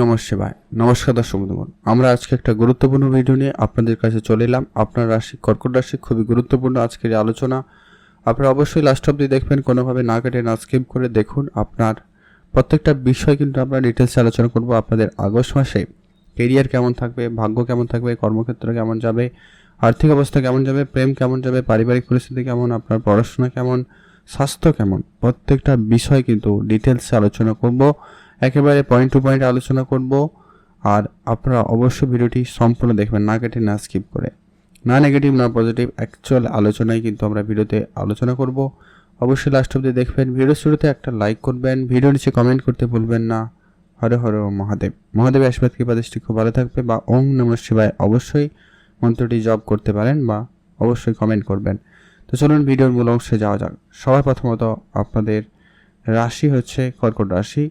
নম শিবায় নমস্কার দর্শক বন্ধুগণ, আমরা আজকে একটা গুরুত্বপূর্ণ ভিডিও নিয়ে আপনাদের কাছে চলে এলাম। আপনার রাশি, কর্কট রাশি খুবই গুরুত্বপূর্ণ আজকের আলোচনা। আপনারা অবশ্যই লাস্ট অব্দি দেখবেন, কোনোভাবে না কেটে, না স্কিপ করে দেখুন আপনার প্রত্যেকটা বিষয় কিন্তু আমরা ডিটেলসে আলোচনা করব আপনাদের আগস্ট মাসে। কেরিয়ার কেমন থাকবে, ভাগ্য কেমন থাকবে, কর্মক্ষেত্র কেমন যাবে, আর্থিক অবস্থা কেমন যাবে, প্রেম কেমন যাবে, পারিবারিক পরিস্থিতি কেমন, আপনার পড়াশোনা কেমন, স্বাস্থ্য কেমন, প্রত্যেকটা বিষয় কিন্তু ডিটেলসে আলোচনা করব। একেবারে পয়েন্ট টু পয়েন্ট আলোচনা করব। আর আপনারা অবশ্যই ভিডিওটি সম্পূর্ণ দেখবেন, না কেটে না স্কিপ করে। না নেগেটিভ না পজিটিভ অ্যাকচুয়াল আলোচনায় কিন্তু আমরা ভিডিওতে আলোচনা করব। অবশ্যই লাস্ট অব্দি দেখবেন ভিডিও শুরুতে একটা লাইক করবেন ভিডিও নিচে কমেন্ট করতে ভুলবেন না। হরে হরে মহাদেব। মহাদেব আশীর্বাদ কৃপা দৃষ্টি খুব ভালো থাকবে বা ওম নম শিবায় অবশ্যই মন্ত্রটি জব করতে পারেন বা অবশ্যই কমেন্ট করবেন। তো চলুন, ভিডিওর মূল অংশে যাওয়া যাক। সবার প্রথমত আপনাদের রাশি হচ্ছে কর্কট রাশি।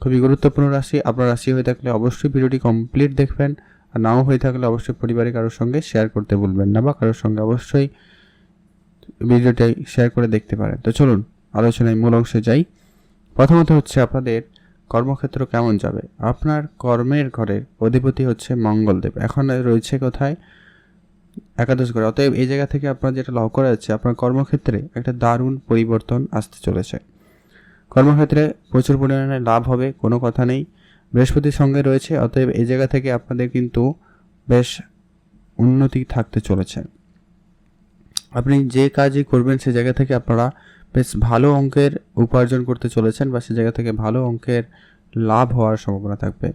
খুবই গুরুত্বপূর্ণ রাশি। আপনার রাশি হয়ে থাকলে অবশ্যই ভিডিওটি কমপ্লিট দেখবেন। আর নাও হয়ে থাকলে অবশ্যই পরিবারে কারোর সঙ্গে শেয়ার করতে ভুলবেন না বা কারোর সঙ্গে অবশ্যই ভিডিওটি শেয়ার করে দেখতে পারেন। তো চলুন, আলোচনায় মূল অংশে যাই। প্রথমত হচ্ছে আপনাদের কর্মক্ষেত্র কেমন যাবে? আপনার কর্মের ঘরের অধিপতি হচ্ছে মঙ্গলদেব। এখন রয়েছে কোথায়? একাদশ ঘরে। অতএব এই জায়গা থেকে আপনার যেটা লক্ষ্য করা যাচ্ছে, আপনার কর্মক্ষেত্রে একটা দারুণ পরিবর্তন আসতে চলেছে। কর্মক্ষেত্রে প্রচুর পরিমাণে লাভ হবে, কোনো কথা নেই। বৃহস্পতির সঙ্গে রয়েছে, অতএব এই জায়গা থেকে আপনাদের কিন্তু বেশ উন্নতি থাকতে চলেছে। আপনি যে কাজই করবেন, সে জায়গা থেকে আপনারা বেশ ভালো অঙ্কের উপার্জন করতে চলেছেন বা সে জায়গা থেকে ভালো অঙ্কের লাভ হওয়ার সম্ভাবনা থাকবে।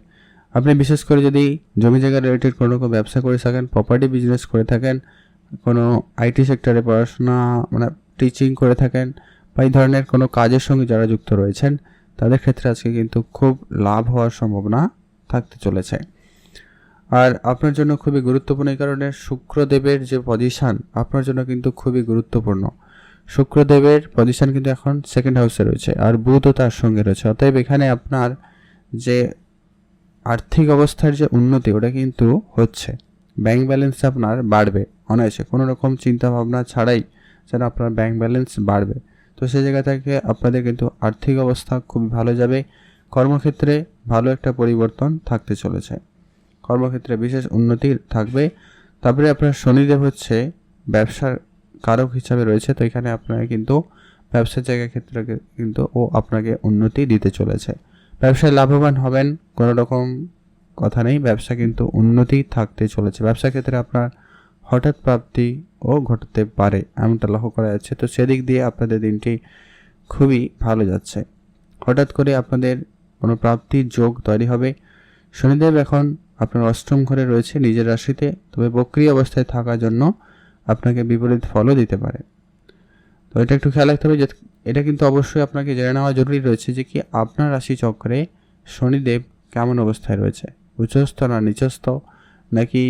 আপনি বিশেষ করে যদি জমি জায়গা রিলেটেড কোনো রকম ব্যবসা করে থাকেন প্রপার্টি বিজনেস করে থাকেন, কোনো আইটি সেক্টরে পড়াশোনা মানে টিচিং করে থাকেন বা এই ধরনের কোনো কাজের সঙ্গে যারা যুক্ত রয়েছেন, তাদের ক্ষেত্রে আজকে কিন্তু খুব লাভ হওয়ার সম্ভাবনা থাকতে চলেছে। আর আপনার জন্য খুবই গুরুত্বপূর্ণ এই কারণে শুক্রদেবের যে পজিশান, আপনার জন্য কিন্তু খুবই গুরুত্বপূর্ণ। শুক্রদেবের পজিশান কিন্তু এখন সেকেন্ড হাউসে রয়েছে, আর বুধও তার সঙ্গে রয়েছে। অতএব এখানে আপনার যে আর্থিক অবস্থার যে উন্নতি, ওটা কিন্তু হচ্ছে। ব্যাংক ব্যালেন্স আপনার বাড়বে অনায়াসে। কোনো রকম চিন্তা ভাবনা ছাড়াই যেন আপনার ব্যাংক ব্যালেন্স বাড়বে। তো সেই জায়গা থেকে আপনাদের কিন্তু আর্থিক অবস্থা খুবই ভালো যাবে। কর্মক্ষেত্রে ভালো একটা পরিবর্তন থাকতে চলেছে। কর্মক্ষেত্রে বিশেষ উন্নতি থাকবে। তারপরে আপনার শনিদেব হচ্ছে ব্যবসার কারক হিসাবে রয়েছে, তো এখানে আপনারা কিন্তু ব্যবসার জায়গা ক্ষেত্রে কিন্তু ও আপনাকে উন্নতি দিতে চলেছে। ব্যবসায় লাভবান হবেন, কোনো রকম কথা নেই। ব্যবসা কিন্তু উন্নতি থাকতে চলেছে। ব্যবসা ক্ষেত্রে আপনার হঠাৎ প্রাপ্তি ও ঘটতে পারে, এমনটা লক্ষ্য করা যাচ্ছে। তো সেদিক দিয়ে আপনাদের দিনটি খুবই ভালো যাচ্ছে। হঠাৎ করে আপনাদের কোনো প্রাপ্তির যোগ তৈরি হবে। শনিদেব এখন আপনার অষ্টম ঘরে রয়েছে নিজের রাশিতে, তবে বক্রিয় অবস্থায় থাকার জন্য আপনাকে বিপরীত ফলও দিতে পারে। তো এটা একটু খেয়াল রাখতে হবে যে এটা কিন্তু অবশ্যই আপনাকে জেনে নেওয়া জরুরি রয়েছে যে কি আপনার রাশি চক্রে শনিদেব কেমন অবস্থায় রয়েছে? উচ্চস্থ না নিচস্থ? নাকি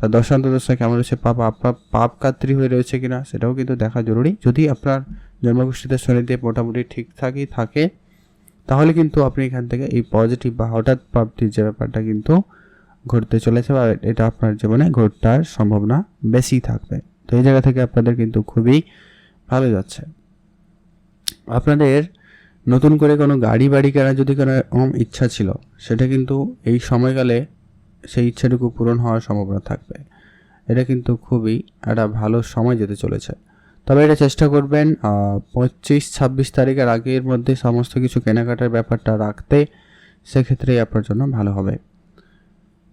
তার দশান্ত দশা কেমন রয়েছে? পাপ আপনার পাপ কাত্রী হয়ে রয়েছে কিনা সেটাও কিন্তু দেখা জরুরি। যদি আপনার জন্মগোষ্ঠীতে শনিদেব মোটামুটি ঠিকঠাকই থাকে তাহলে কিন্তু আপনি এখান থেকে এই পজিটিভ বা হঠাৎ প্রাপ্তির যে ব্যাপারটা কিন্তু ঘটতে চলেছে বা এটা আপনার জীবনে ঘটার সম্ভাবনা বেশি থাকবে। তো এই জায়গা থেকে আপনাদের কিন্তু খুবই ভালো যাচ্ছে। আপনাদের নতুন করে কোনো গাড়ি বাড়ি কেনার যদি কোনো ইচ্ছা ছিল, সেটা কিন্তু এই সময়কালে সেই ইচ্ছাটুকু পূরণ হওয়ার সম্ভাবনা থাকবে। এটা কিন্তু খুবই একটা ভালো সময় যেতে চলেছে। তবে এটা চেষ্টা করবেন পঁচিশ, ছাব্বিশ তারিখের আগের মধ্যে সমস্ত কিছু কেনাকাটার ব্যাপারটা রাখতে। সেক্ষেত্রেই আপনার জন্য ভালো হবে।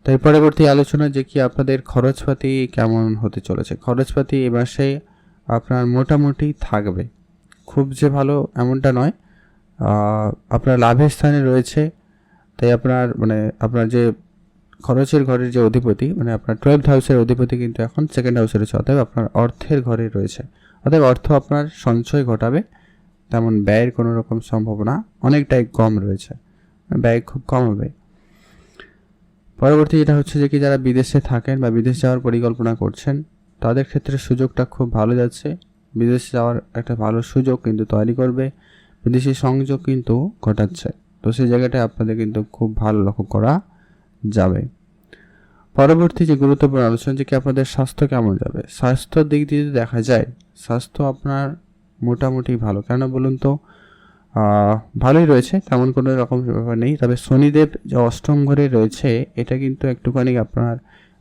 তাই পরবর্তী আলোচনা যে কি আপনাদের খরচপাতি কেমন হতে চলেছে। খরচপাতি এ মাসে আপনার মোটামুটি থাকবে। খুব যে ভালো এমনটা নয়। আপনার লাভের স্থানে রয়েছে। তাই আপনার মানে আপনার যে খরচের ঘরের যে অধিপতি মানে আপনার টুয়েলভ হাউসের অধিপতি কিন্তু এখন সেকেন্ড হাউসে রয়েছে, অতএব আপনার অর্থের ঘরে রয়েছে। অতএব অর্থ আপনার সঞ্চয় ঘটাবে, তেমন ব্যয়ের কোনো রকম সম্ভাবনা অনেকটাই কম রয়েছে ব্যয় খুব কম হবে। পরবর্তী যেটা হচ্ছে যে কি, যারা বিদেশে থাকেন বা বিদেশ যাওয়ার পরিকল্পনা করছেন, তাদের ক্ষেত্রে সুযোগটা খুব ভালো যাচ্ছে। বিদেশে যাওয়ার একটা ভালো সুযোগ কিন্তু তৈরি করবে, বিদেশি সংযোগ কিন্তু ঘটাচ্ছে। তো সেই জায়গাটায় আপনাদের কিন্তু খুব ভালো লক্ষ্য করা যাবে। পরবর্তী যে গুরুত্বপূর্ণ আলোচনা, যে কি আপনাদের স্বাস্থ্য কেমন যাবে? স্বাস্থ্যর দিক দিয়ে দেখা যায়, স্বাস্থ্য আপনার মোটামুটি ভালো। কেন বলুন তো ভালোই রয়েছে, তেমন কোনো রকম ব্যাপার নেই। তবে শনিদেব যে অষ্টম ঘরে রয়েছে, এটা কিন্তু একটুখানি আপনার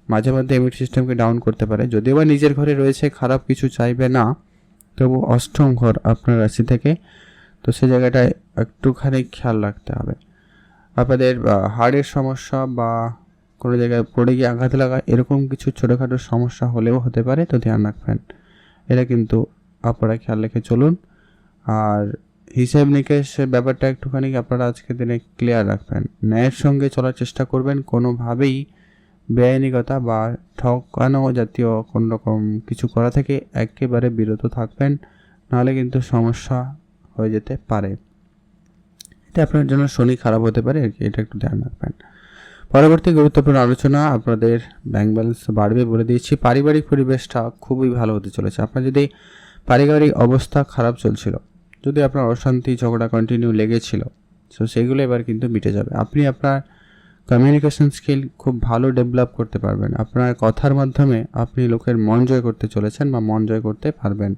মাঝে মধ্যে ইমিউন সিস্টেমকে ডাউন করতে পারে। যদিও বা নিজের ঘরে রয়েছে, খারাপ কিছু চাইবে না, তবু অষ্টম ঘর আপনার রাশি থেকে, তো সে জায়গাটায় একটুখানি খেয়াল রাখতে হবে। আপনাদের হাড়ের সমস্যা বা কোনো জায়গায় পড়ে গিয়ে আঘাত লাগা, এরকম কিছু ছোটোখাটো সমস্যা হলেও হতে পারে, তো ধ্যান রাখবেন। এটা কিন্তু আপনারা খেয়াল রেখে চলুন। আর হিসেব নিকেশের ব্যাপারটা একটুখানি আপনারা আজকের দিনে ক্লিয়ার রাখবেন। ন্যায়ের সঙ্গে চলার চেষ্টা করবেন, কোনোভাবেই বেআইনিকতা বা ঠকানো জাতীয় কোনো রকম কিছু করা থেকে একেবারে বিরত থাকবেন, নাহলে কিন্তু সমস্যা হয়ে যেতে পারে। এটা আপনার জন্য শনি খারাপ হতে পারে, আর কি এটা একটু ধ্যান রাখবেন। পরবর্তী গুরুত্বপূর্ণ আলোচনা আপনাদের ব্যাংক ব্যালেন্স বাড়বে বলে দিয়েছি। পারিবারিক পরিবেশটা খুবই ভালো হতে চলেছে। আপনার যদি পারিবারিক অবস্থা খারাপ চলছিল, যদি আপনার অশান্তি, ঝগড়া কন্টিনিউ লেগেছিল সো সেগুলো এবার কিন্তু মিটে যাবে। আপনি আপনার কমিউনিকেশন স্কিল খুব ভালো ডেভেলপ করতে পারবেন। আপনার কথার মাধ্যমে আপনি লোকের মন জয় করতে চলেছেন বা মন জয় করতে পারবেন।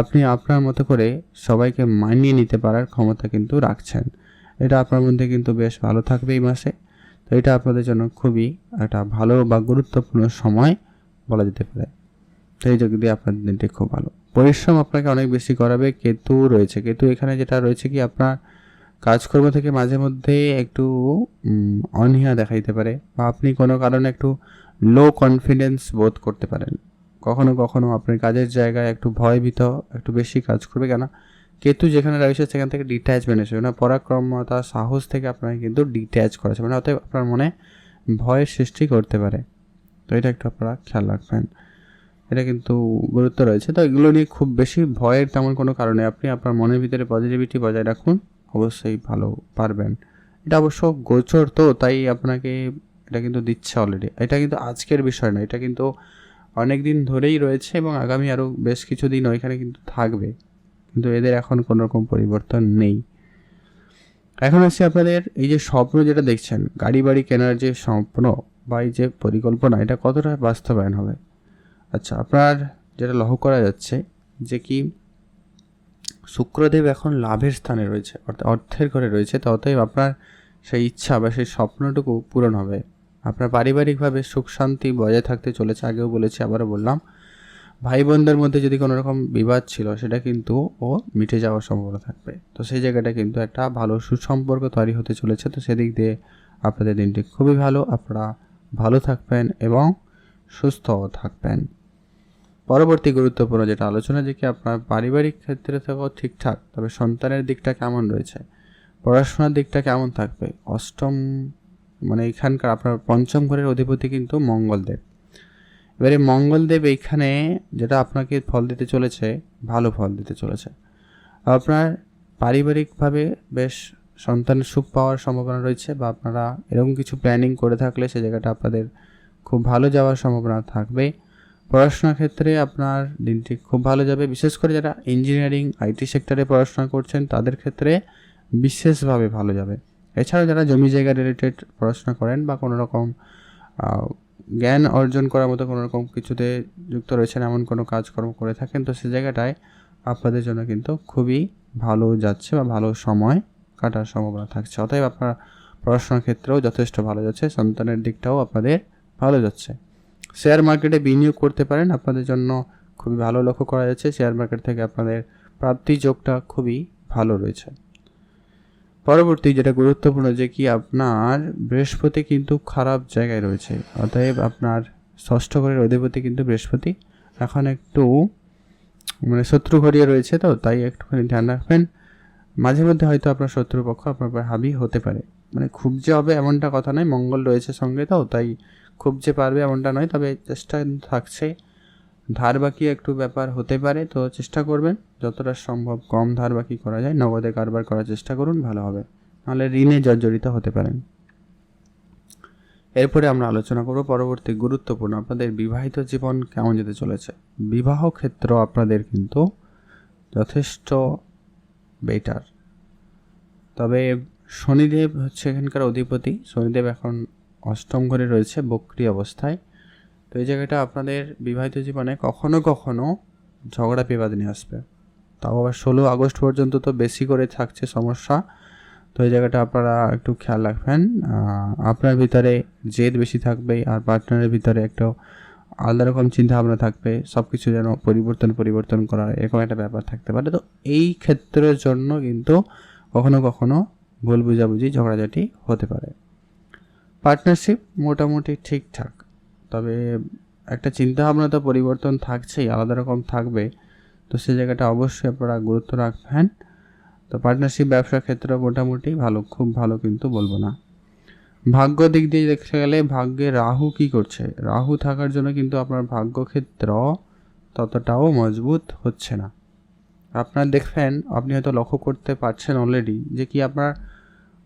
আপনি আপনার মতো করে সবাইকে মানিয়ে নিতে পারার ক্ষমতা কিন্তু রাখছেন। এটা আপনার মধ্যে কিন্তু বেশ ভালো থাকবে এই মাসে। তো এটা আপনাদের জন্য খুবই একটা ভালো বা গুরুত্বপূর্ণ সময় বলা যেতে পারে। তো এই যোগ দিয়ে আপনার দিনটি খুব ভালো। পরিশ্রম আপনাকে অনেক বেশি করাবে। কেতু রয়েছে। কেতু এখানে যেটা রয়েছে কি, আপনার কাজকর্ম থেকে মাঝে মধ্যে একটু অনীহা দেখাইতে পারে বা আপনি কোনো কারণে একটু লো কনফিডেন্স বোধ করতে পারেন। কখনো কখনো আপনার কাজের জায়গায় একটু ভয়ভীত, একটু বেশি কাজ করবে কেন কেতু যেখানে রয়েছে, সেখান থেকে ডিট্যাচমেন্ট এসে না পরাক্রমতা, সাহস থেকে আপনাকে কিন্তু ডিট্যাচ করেছে। মানে অতএব আপনার মনে ভয়ের সৃষ্টি করতে পারে। তো এটা একটু আপনারা খেয়াল রাখবেন। এটা কিন্তু গুরুত্ব রয়েছে। তো এগুলো নিয়ে খুব বেশি ভয়ের তেমন কোনো কারণে আপনি আপনার মনের ভিতরে পজিটিভিটি বজায় রাখুন, অবশ্যই ভালো পারবেন। এটা অবশ্য গোচর তো, তাই আপনাকে এটা কিন্তু দিচ্ছে অলরেডি এটা কিন্তু আজকের বিষয় না এটা কিন্তু অনেক দিন ধরেই রয়েছে এবং আগামী আরও বেশ কিছু দিন ওইখানে কিন্তু থাকবে। কিন্তু এদের এখন কোনো রকম পরিবর্তন নেই। এখন আসছি আপনাদের এই যে স্বপ্ন যেটা দেখছেন গাড়ি বাড়ি কেনার যে স্বপ্ন বা এই যে পরিকল্পনা, এটা কতটা বাস্তবায়ন হবে? আচ্ছা আপনার যেটা লক্ষ্য করা যাচ্ছে যে কি শুক্রদেব এখন লাভের স্থানে রয়েছে অর্থাৎ অর্থের ঘরে রয়েছে অতএব আপনার সেই ইচ্ছা বা সেই স্বপ্নটুকু পূরণ হবে। আপনার পারিবারিকভাবে সুখ শান্তি বজায় থাকতে চলেছে, আগেও বলেছি, আবারও বললাম। ভাই বোনদের মধ্যে যদি কোনো রকম বিবাদ ছিল, সেটা কিন্তু ও মিটে যাওয়ার সম্ভাবনা থাকবে। তো সেই জায়গাটা কিন্তু একটা ভালো সুসম্পর্ক তৈরি হতে চলেছে। তো সেদিক দিয়ে আপনাদের দিনটি খুবই ভালো। আপনারা ভালো থাকবেন এবং সুস্থ থাকবেন। পরবর্তী গুরুত্বপূর্ণ যেটা আলোচনা, যে কি আপনার পারিবারিক ক্ষেত্রে থেকেও ঠিকঠাক, তবে সন্তানের দিকটা কেমন রয়েছে? পড়াশোনার দিকটা কেমন থাকবে? অষ্টম মানে এখানকার আপনার পঞ্চম ঘরের অধিপতি কিন্তু মঙ্গলদেব। এবারে মঙ্গলদেব এইখানে যেটা আপনাকে ফল দিতে চলেছে, ভালো ফল দিতে চলেছে। আপনার পারিবারিকভাবে বেশ সন্তানের সুখ পাওয়ার সম্ভাবনা রয়েছে বা আপনারা এরকম কিছু প্ল্যানিং করে থাকলে সে জায়গাটা আপনাদের খুব ভালো যাওয়ার সম্ভাবনা থাকবে। পড়াশোনার ক্ষেত্রে আপনার দিনটি খুব ভালো যাবে। বিশেষ করে যারা ইঞ্জিনিয়ারিং আইটি সেক্টরে পড়াশোনা করছেন, তাদের ক্ষেত্রে বিশেষভাবে ভালো যাবে। এছাড়াও যারা জমি জায়গা রিলেটেড পড়াশোনা করেন বা কোনো রকম জ্ঞান অর্জন করার মতো কোনো রকম কিছুতে যুক্ত রয়েছেন, এমন কোনো কাজকর্ম করে থাকেন, তো সে জায়গাটায় আপনাদের জন্য কিন্তু খুবই ভালো যাচ্ছে বা ভালো সময় কাটার সম্ভাবনা থাকছে। অতএব আপনার পড়াশোনার ক্ষেত্রেও যথেষ্ট ভালো যাচ্ছে, সন্তানের দিকটাও আপনাদের ভালো যাচ্ছে। শেয়ার মার্কেটে বিনিয়োগ করতে পারেন, আপনাদের জন্য খুবই ভালো লক্ষ্য করা যাচ্ছে। শেয়ার মার্কেট থেকে আপনাদের প্রাপ্তি যোগটা খুবই ভালো রয়েছে। পরবর্তী যেটা গুরুত্বপূর্ণ যে কি আপনার বৃহস্পতি কিন্তু খারাপ জায়গায় রয়েছে। অতএব আপনার ষষ্ঠ ঘরের অধিপতি কিন্তু বৃহস্পতি। এখন একটু মানে শত্রু ঘরিয়ে রয়েছে তো, তাই একটুখানি ধ্যান রাখবেন। মাঝে মধ্যে হয়তো আপনার শত্রুপক্ষ আপনার হাবি হতে পারে। মানে খুব যে হবে এমনটা কথা নয়, মঙ্গল রয়েছে সঙ্গে তো, তাই খুব যে পারবে এমনটা নয়, তবে চেষ্টা থাকছে। ধার বাকি একটু ব্যাপার হতে পারে, তো চেষ্টা করবেন। যতটা সম্ভব কম ধার বাকি করা যায়, নগদে কারবার করার চেষ্টা করুন, ভালো হবে। নাহলে ঋণে জর্জরিত হতে পারেন। এরপরে আমরা আলোচনা করব পরবর্তী গুরুত্বপূর্ণ আপনাদের বিবাহিত জীবন কেমন যেতে চলেছে। বিবাহ ক্ষেত্র আপনাদের কিন্তু যথেষ্ট বেটার তবে শনিদেব হচ্ছে এখানকার অধিপতি। শনিদেব এখন অষ্টম ঘরে রয়েছে, বক্রি অবস্থায়। তো এই জায়গাটা আপনাদের বিবাহিত জীবনে কখনো কখনো ঝগড়া বিবাদ নিয়ে আসবে। তাও আবার ষোলো আগস্ট পর্যন্ত তো বেশি করে থাকছে সমস্যা। তো এই জায়গাটা আপনারা একটু খেয়াল রাখবেন। আপনার ভিতরে জেদ বেশি থাকবে আর পার্টনারের ভিতরে একটা আলাদা রকম চিন্তা ভাবনা থাকবে। সব কিছু যেন পরিবর্তন পরিবর্তন করার এরকম একটা ব্যাপার থাকতে পারে। তো এই ক্ষেত্রের জন্য কিন্তু কখনো কখনো ভুল বুঝাবুঝি, ঝগড়াঝাটি হতে পারে। পার্টনারশিপ মোটামুটি ঠিকঠাক। তবে একটা চিন্তা ভাবনা তো পরিবর্তন থাকছেই, আলাদা রকম থাকবে। তো সেই জায়গাটা অবশ্যই আপনারা গুরুত্ব রাখবেন। তো পার্টনারশিপ ব্যবসার ক্ষেত্রে মোটামুটি ভালো, খুব ভালো কিন্তু বলব না। ভাগ্য দিক দিয়ে দেখতে গেলে ভাগ্যে রাহু কি করছে? রাহু থাকার জন্য কিন্তু আপনার ভাগ্যক্ষেত্র ততটাও মজবুত হচ্ছে না। আপনার দেখবেন, আপনি হয়তো লক্ষ্য করতে পারছেন অলরেডি যে কি আপনার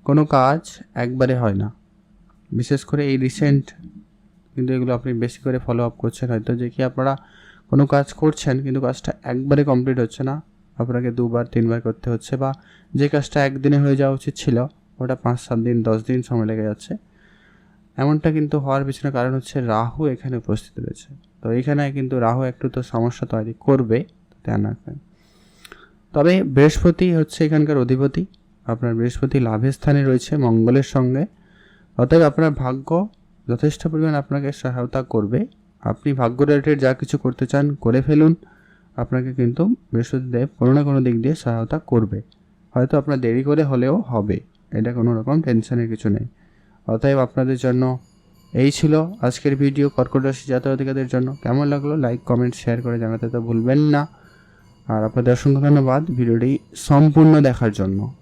কোনো কাজ একবারে হয় না। বিশেষ করে এই রিসেন্ট কিন্তু এগুলো আপনি বেশি করে ফলো আপ করছেন। হয়তো যে কি আপনারা কোনো কাজ করছেন, কিন্তু কাজটা একবারে কমপ্লিট হচ্ছে না। আপনাকে দুবার, তিনবার করতে হচ্ছে বা যে কাজটা একদিনে হয়ে যাওয়া উচিত ছিল, ওটা পাঁচ, সাত দিন, দশ দিন সময় লেগে যাচ্ছে। এমনটা কিন্তু হওয়ার পিছনে কারণ হচ্ছে রাহু এখানে উপস্থিত রয়েছে। তো এখানে কিন্তু রাহু একটু তো সমস্যা তৈরি করবে ধ্যান রাখবেন তবে বৃহস্পতি হচ্ছে এখানকার অধিপতি। আপনার বৃহস্পতি লাভের স্থানে রয়েছে মঙ্গলের সঙ্গে। অতএব আপনার ভাগ্য যথেষ্ট পরিমাণ আপনাকে সহায়তা করবে। আপনি ভাগ্য রিলেটেড যা কিছু করতে চান করে ফেলুন। আপনাকে কিন্তু বৃহস্পতিদেব কোনো না কোনো দিক দিয়ে সহায়তা করবে। হয়তো আপনার দেরি করে হলেও হবে। এটা কোনো রকম টেনশনের কিছু নেই। অতএব আপনাদের জন্য এই ছিল আজকের ভিডিও কর্কট রাশি অধিকারীদের জন্য। কেমন লাগল? লাইক কমেন্ট শেয়ার করে জানাতে তো ভুলবেন না। আর আপনাদের অসংখ্য ধন্যবাদ ভিডিওটি সম্পূর্ণ দেখার জন্য।